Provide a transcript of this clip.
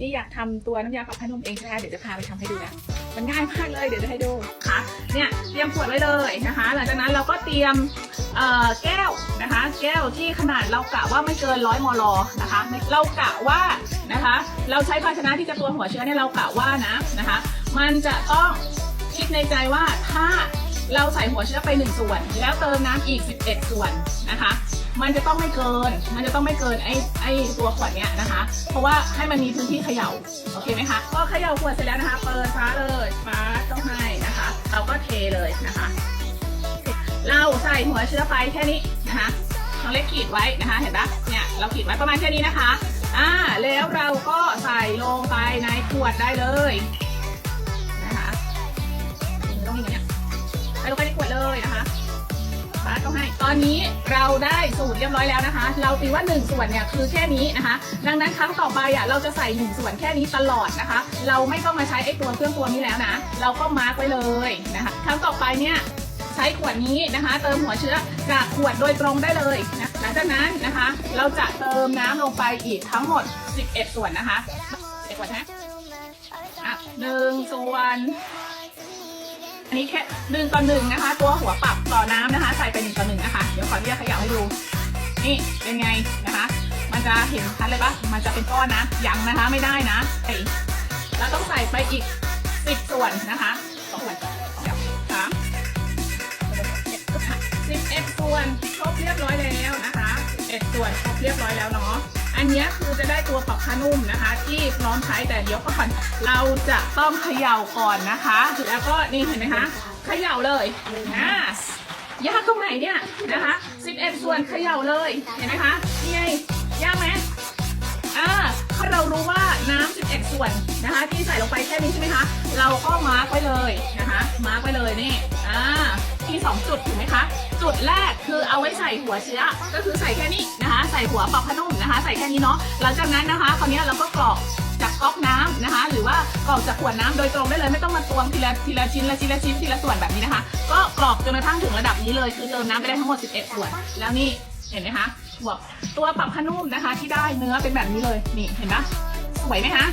นี่อยากทำตัวน้ำยาปรับผ้านุ่มเองใช่ไหมคะเดี๋ยวจะพาไปทำให้ดูนะมันง่ายมากเลยเดี๋ยวจะให้ดูค่ะเนี่ยเตรียมขวดไว้เลยนะคะ หลังจากนั้นเราก็เตรียมแก้วนะคะ แก้วที่ขนาดเรากะว่าไม่เกินร้อยมลนะคะ เรากะว่านะคะ เราใช้ภาชนะที่จะตัวหัวเชื้อเนี่ยเรากะว่านะนะคะ มันจะต้องคิดในใจว่าถ้า เราใส่หัวเชื้อไปหนึ่งส่วน แล้วเติมน้ำอีก 11 ส่วนนะคะ มันจะต้องไม่เกิน มันจะต้องไม่เกินไอ้ไอ้ตัวขวดเนี้ยนะคะ เพราะว่าให้มันมีพื้นที่เขย่า โอเคไหมคะ ก็เขย่าขวดเสร็จแล้วนะคะ เปิดฟ้าเลยฟ้าต้องให้นะคะ เราก็เทเลยนะคะ เราใส่หัวเชื้อไปแค่นี้นะคะน้องเล็กขีดไว้นะคะ เห็นปะเนี่ยเราขีดไว้ประมาณแค่นี้นะคะ อ่า แล้วเราก็ใส่ลงไปในขวดได้เลย ใส่ลงไปในขวดเลยนะคะฟ้าต้อให้ ตอนนี้เราได้สูตรเรียบร้อยแล้วนะคะ เราตีว่า 1 ส่วนเนี่ยคือแค่นี้นะคะ ดังนั้นครั้งต่อไปอะเราจะใส่1ส่วนแค่นี้ตลอดนะคะ เราไม่ต้องมาใช้ไอ้ตัวเครื่องตัวนี้แล้วนะ เราก็มาร์กไว้เลยนะคะ ครั้งต่อไปเนี่ยใช้ขวดนี้นะคะ เติมหัวเชื้อจากขวดโดยตรงได้เลยนะหลังจากนั้นนะคะ เราจะเติมน้ำลงไปอีกทั้งหมด 11 ส่วนนะคะ11ส่วนนะอะหนึ่งส่วน อันนี้แค่หนึ่งต่อหนึ่งนะคะ ตัวหัวปรับต่อน้ำนะคะ ใส่ไปหนึ่งต่อหนึ่งนะคะ เดี๋ยวขออนุญาตขย่าให้ดู นี่เป็นไงนะคะ มันจะเห็นชัดเลยปะมันจะเป็นก้อนนะ ยังนะคะไม่ได้นะไอแล้วต้องใส่ไปอีกสิบส่วนนะคะสองส่วนเดี๋ยวสามสิบเอ็ดส่วนครบเรียบร้อยแล้วนะคะสิบเอ็ดส่วนครบเรียบร้อยแล้วเนาะ อันนี้คือจะได้ตัวปรับผ้านุ่มนะคะ ที่พร้อมใช้แต่เดี๋ยวก่อนเราจะต้องเขย่าก่อนนะคะแล้วก็นี่เห็นไหมคะเขย่าเลยนะยากตรงไหนเนี่ยนะคะ11ส่วนเขย่าเลยเห็นไหมคะนี่ไง ส่วนนะคะ ที่ใส่ลงไปแค่นี้ใช่ไหมคะ เราก็มาร์กไว้เลยนะคะ มาร์กไว้เลยนี่อ่าที่สองจุดถูกไหมคะ จุดแรกคือเอาไว้ใส่หัวเชื้อ ก็คือใส่แค่นี้นะคะ ใส่หัวปรับผ้านุ่มนะคะ ใส่แค่นี้เนาะ หลังจากนั้นนะคะ คราวนี้เราก็กรอกจากก๊อกน้ำนะคะ หรือว่ากรอกจากขวดน้ำโดยตรงได้เลยไม่ต้องมาตวงทีละทีละชิ้นละชิ้นละชิ้นทีละส่วนแบบนี้นะคะ ก็กรอกจนกระทั่งถึงระดับนี้เลยคือเติมน้ำไปได้ทั้งหมด 11ส่วนแล้วนี่เห็นไหมคะหัวตัวปรับผ้านุ่มนะคะ ที่ได้เนื้อเป็นแบบนี้เลยนี่เห็นปะสวยไหมคะ